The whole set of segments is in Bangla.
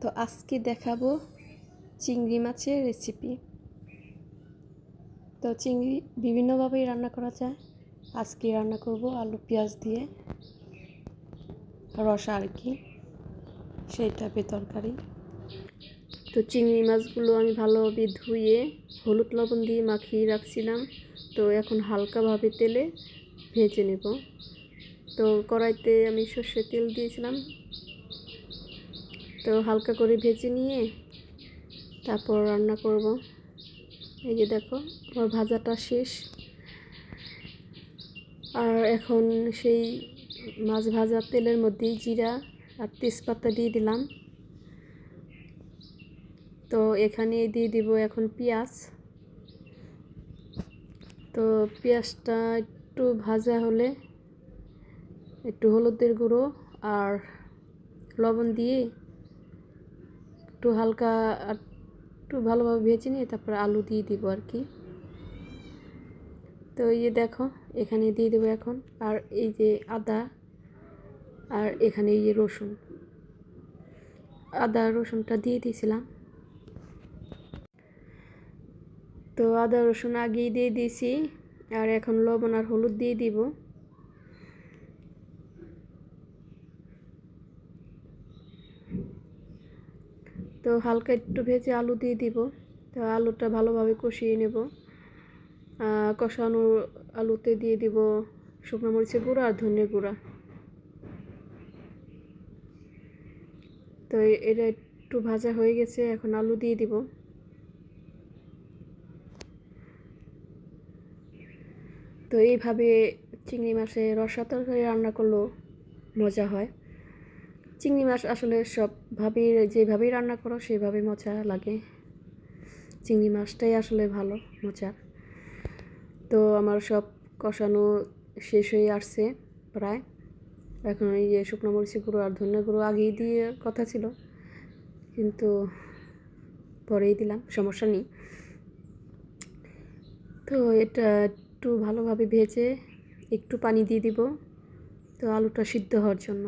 তো আজকে দেখাবো চিংড়ি মাছের রেসিপি তো চিংড়ি বিভিন্নভাবেই রান্না করা যায়। আজকে রান্না করব আলু পেঁয়াজ দিয়ে। রসা আর কি, সেই টাইপের তরকারি। তো চিংড়ি মাছগুলো আমি ভালোভাবে ধুয়ে হলুদ লবণ দিয়ে মাখিয়ে রাখছিলাম। তো এখন হালকাভাবে তেলে ভেজে নেব। তো কড়াইতে আমি সর্ষের তেল দিয়েছিলাম। তো হালকা করে ভেজে নিয়ে তারপর রান্না করব। এই যে দেখো, আমার ভাজাটা শেষ। আর এখন সেই মাছ ভাজা তেলের মধ্যেই জিরা আর তেজপাতা দিয়ে দিলাম। তো এখানে দিয়ে দিব এখন পেঁয়াজ। তো পেঁয়াজটা একটু ভাজা হলে একটু হলুদের গুঁড়ো আর লবণ দিয়ে একটু হালকা একটু ভালোভাবে ভেজে নিয়ে তারপরে আলু দিয়ে দিব আর কি। তো এই যে দেখো, এখানে দিয়ে দেবো এখন। আর এই যে আদা আর এখানে এই যে রসুন। আদা রসুনটা দিয়ে দিয়েছিলাম। তো আদা রসুন আগেই দিয়ে দিয়েছি। আর এখন লবণ আর হলুদ দিয়ে দিব। তো হালকা একটু ভেজে আলু দিয়ে দিব। তো আলুটা ভালোভাবে কষিয়ে নেব। কষানো আলুতে দিয়ে দিব শুকনো মরিচের গুঁড়ো আর ধনের গুঁড়া। তো এটা একটু ভাজা হয়ে গেছে, এখন আলু দিয়ে দিব। তো এইভাবে চিংড়ি মাছের রসা তরকারি রান্না করলেও মজা হয়। চিংড়ি মাছ আসলে সবভাবেই যেভাবেই রান্না করো, সেভাবেই মোচা লাগে। চিংড়ি মাছটাই আসলে ভালো, মজার। তো আমার সব কষানো শেষ হয়ে আসছে প্রায়। এখন এই যে শুকনো মরিচি গুঁড়ো আর ধনিয়া গুঁড়ো আগেই দিয়ে কথা ছিল, কিন্তু পরেই দিলাম, সমস্যা নেই। তো এটা একটু ভালোভাবে ভেজে একটু পানি দিয়ে দিব, তো আলুটা সিদ্ধ হওয়ার জন্য।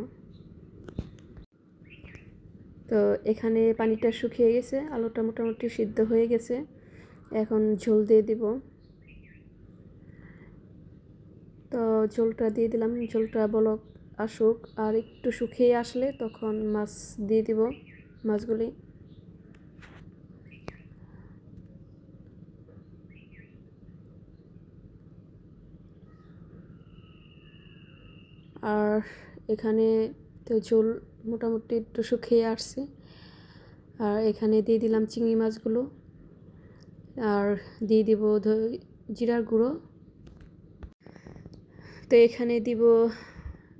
তো এখানে পানিটা শুকিয়ে গেছে, আলুটা মোটামুটি সিদ্ধ হয়ে গেছে। এখন ঝোল দিয়ে দিব। তো ঝোলটা দিয়ে দিলাম, ঝোলটা বলক আসুক। আর একটু শুকিয়ে আসলে তখন মাছ দিয়ে দিব, মাছগুলি। আর এখানে তো ঝোল মোটামুটি একটু শুকিয়ে আসছে। আর এখানে দিয়ে দিলাম চিংড়ি মাছগুলো। আর দিয়ে দিব জিরার গুঁড়ো। তো এখানে দিব,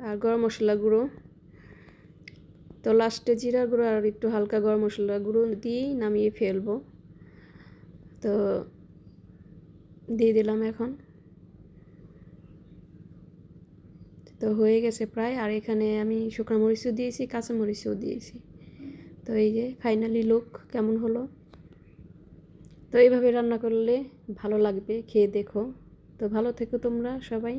আর গরম মশলা গুঁড়ো। তো লাস্টে জিরার গুঁড়ো আর একটু হালকা গরম মশলা গুঁড়ো দিয়েই নামিয়ে ফেলব। তো দিয়ে দিলাম এখন। তো হয়ে গেছে প্রায়। আর এখানে আমি শুকনো মরিচও দিয়েছি কাঁচা মরিচও দিয়েছি। তো এই যে ফাইনালি লুক কেমন হলো? তো এইভাবে রান্না করলে ভালো লাগবে, খেয়ে দেখো। তো ভালো থেকো তোমরা সবাই।